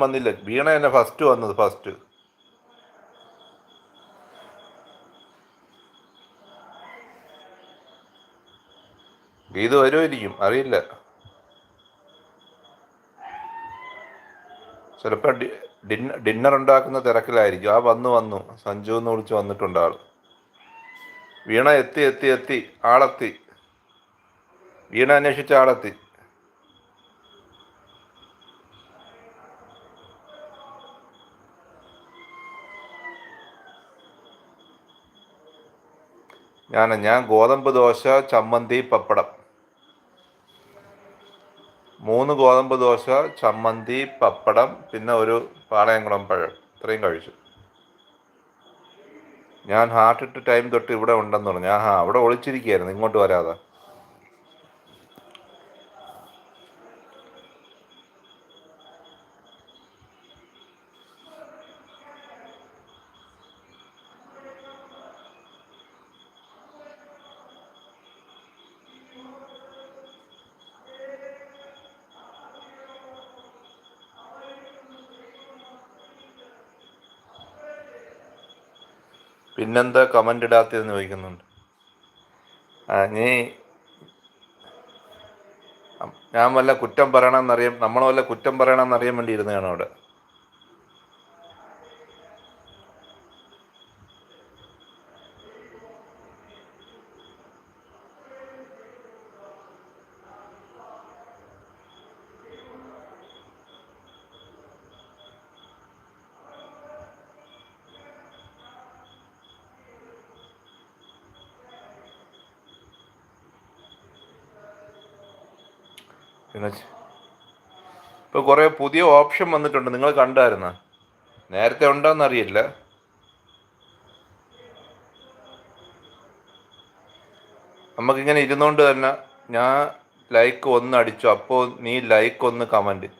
വന്നില്ല. വീണ തന്നെ ഫസ്റ്റ് വന്നത് ഫസ്റ്റ് ഗീത് വരുമായിരിക്കും അറിയില്ല. ഡിന്നർ ഡിന്നർ ഉണ്ടാക്കുന്ന തിരക്കിലായിരിക്കും. ആ വന്നു വന്നു. സഞ്ജു എന്ന് വിളിച്ച് വന്നിട്ടുണ്ട് ആൾ. വീണ എത്തി എത്തി എത്തി. ആളെത്തി. വീണ അന്വേഷിച്ച ആളെത്തി. ഞാൻ ഞാൻ ഗോതമ്പ് ദോശ ചമ്മന്തി പപ്പടം. മൂന്ന് ഗോതമ്പ് ദോശ ചമ്മന്തി പപ്പടം പിന്നെ ഒരു പാളയംകുളം പഴം. ഇത്രയും കഴിച്ചു. ഞാൻ ഹാർട്ട് ഇട്ട് ടൈം തൊട്ട് ഇവിടെ ഉണ്ടെന്ന് പറഞ്ഞു. ആ അവിടെ ഒളിച്ചിരിക്കുകയായിരുന്നു. ഇങ്ങോട്ട് വരാതെ. പിന്നെന്താ കമന്റ് ഇടാത്തതെന്ന് ചോദിക്കുന്നുണ്ട്. ആ നീ ഞാൻ വല്ല കുറ്റം പറയണമെന്നറിയാം നമ്മൾ വല്ല കുറ്റം പറയണമെന്നറിയാൻ വേണ്ടി ഇരുന്നതാണ് അവിടെ? പിന്നെ ഇപ്പോൾ കുറേ പുതിയ ഓപ്ഷൻ വന്നിട്ടുണ്ട്. നിങ്ങൾ കണ്ടായിരുന്ന? നേരത്തെ ഉണ്ടോയെന്നറിയില്ല നമുക്കിങ്ങനെ ഇരുന്നുകൊണ്ട് തന്നെ ഞാൻ ലൈക്ക് ഒന്ന് അടിച്ചു. അപ്പോൾ നീ ലൈക്ക് ഒന്ന് കമന്റ്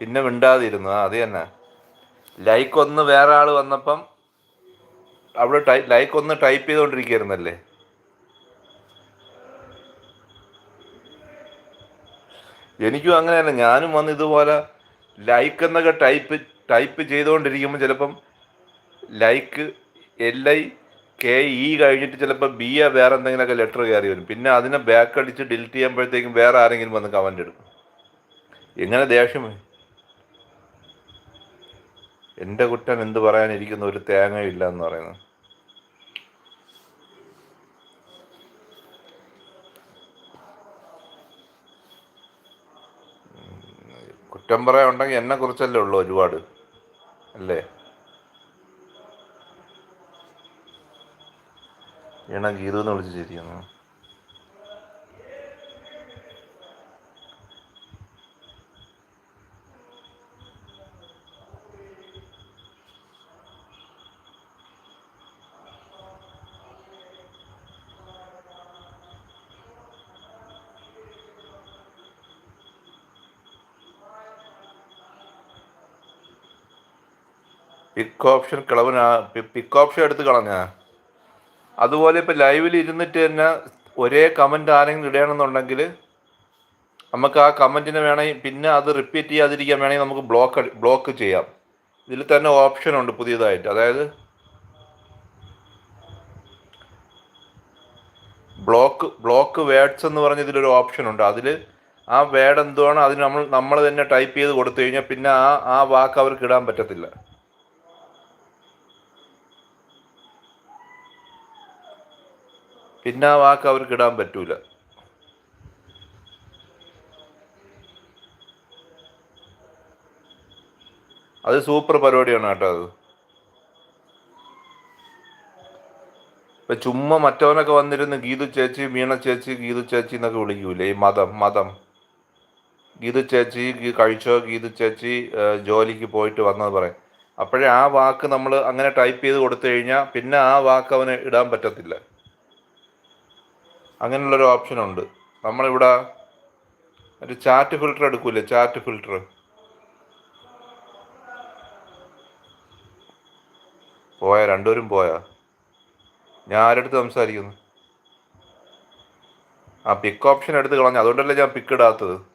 പിന്നെ മിണ്ടാതിരുന്നു. അത് തന്നെ. ലൈക്ക് ഒന്ന് വേറെ ആൾ വന്നപ്പം അവിടെ ടൈ ലൈക്ക് ഒന്ന് ടൈപ്പ് ചെയ്തുകൊണ്ടിരിക്കുകയായിരുന്നല്ലേ എനിക്കും അങ്ങനെയല്ല ഞാനും വന്ന് ഇതുപോലെ ലൈക്ക് എന്നൊക്കെ ടൈപ്പ് ടൈപ്പ് ചെയ്തുകൊണ്ടിരിക്കുമ്പോൾ ചിലപ്പം like L I K E കഴിഞ്ഞിട്ട് ചിലപ്പോൾ ബി എ വേറെ എന്തെങ്കിലുമൊക്കെ ലെറ്റർ കയറി വരും. പിന്നെ അതിനെ ബാക്ക് അടിച്ച് ഡിലീറ്റ് ചെയ്യുമ്പോഴത്തേക്കും വേറെ ആരെങ്കിലും വന്ന് കമന്റ് ഇടും. എങ്ങനെ ദേഷ്യം? എന്റെ കുറ്റം എന്ത് പറയാനിരിക്കുന്ന? ഒരു തേങ്ങയില്ല എന്ന് പറയുന്നത് കുറ്റം പറയുണ്ടെങ്കിൽ എന്നെ കുറിച്ചല്ലേ ഉള്ളൂ ഒരുപാട് അല്ലേ? ഇണ ഗീതു എന്ന് വിളിച്ച് ചിരിക്കുന്നു. പിക്ക് ഓപ്ഷൻ കിളവനാ പിക്ക് ഓപ്ഷൻ എടുത്ത് കളഞ്ഞാ. അതുപോലെ ഇപ്പം ലൈവിൽ ഇരുന്നിട്ട് തന്നെ ഒരേ കമന്റ് ആരെങ്കിലും ഇടണമെന്നുണ്ടെങ്കിൽ നമുക്ക് ആ കമന്റിന് വേണമെങ്കിൽ പിന്നെ അത് റിപ്പീറ്റ് ചെയ്യാതിരിക്കാൻ വേണമെങ്കിൽ നമുക്ക് ബ്ലോക്ക് ബ്ലോക്ക് ചെയ്യാം. ഇതിൽ തന്നെ ഓപ്ഷൻ ഉണ്ട് പുതിയതായിട്ട്. അതായത് ബ്ലോക്ക് ബ്ലോക്ക് വേഡ്സ് എന്ന് പറഞ്ഞ ഇതിലൊരു ഓപ്ഷൻ ഉണ്ട്. അതിൽ ആ വേഡ് എന്തുവാണോ അതിന് നമ്മൾ നമ്മൾ തന്നെ ടൈപ്പ് ചെയ്ത് കൊടുത്തു കഴിഞ്ഞാൽ പിന്നെ ആ ആ വാക്ക് അവർക്ക് ഇടാൻ പറ്റത്തില്ല. പിന്നെ ആ വാക്ക് അവർക്ക് ഇടാൻ പറ്റൂല. അത് സൂപ്പർ പരിപാടിയാണ് കേട്ടോ അത്. ഇപ്പൊ ചുമ്മാ മറ്റവനൊക്കെ വന്നിരുന്ന് ഗീതു ചേച്ചി മീണ ചേച്ചി ഗീതു ചേച്ചി എന്നൊക്കെ വിളിക്കൂലേ? ഈ മതം മതം. ഗീതു ചേച്ചി കഴിച്ചോ ഗീതു ചേച്ചി ജോലിക്ക് പോയിട്ട് വന്നത് പറയും. അപ്പോഴേ ആ വാക്ക് നമ്മൾ അങ്ങനെ ടൈപ്പ് ചെയ്ത് കൊടുത്തു കഴിഞ്ഞാൽ പിന്നെ ആ വാക്ക് അവന് ഇടാൻ പറ്റത്തില്ല. അങ്ങനെയുള്ളൊരു ഓപ്ഷനുണ്ട്. നമ്മളിവിടെ ഒരു ചാറ്റ് ഫിൽറ്റർ എടുക്കൂലേ? ചാറ്റ് ഫിൽറ്റർ പോയാ? രണ്ടുപേരും പോയാ? ഞാൻ ആരെടുത്ത് സംസാരിക്കുന്നു? ആ പിക്ക് ഓപ്ഷൻ എടുത്ത് കളഞ്ഞു. അതുകൊണ്ടല്ലേ ഞാൻ പിക്ക് ഇടാത്തത്?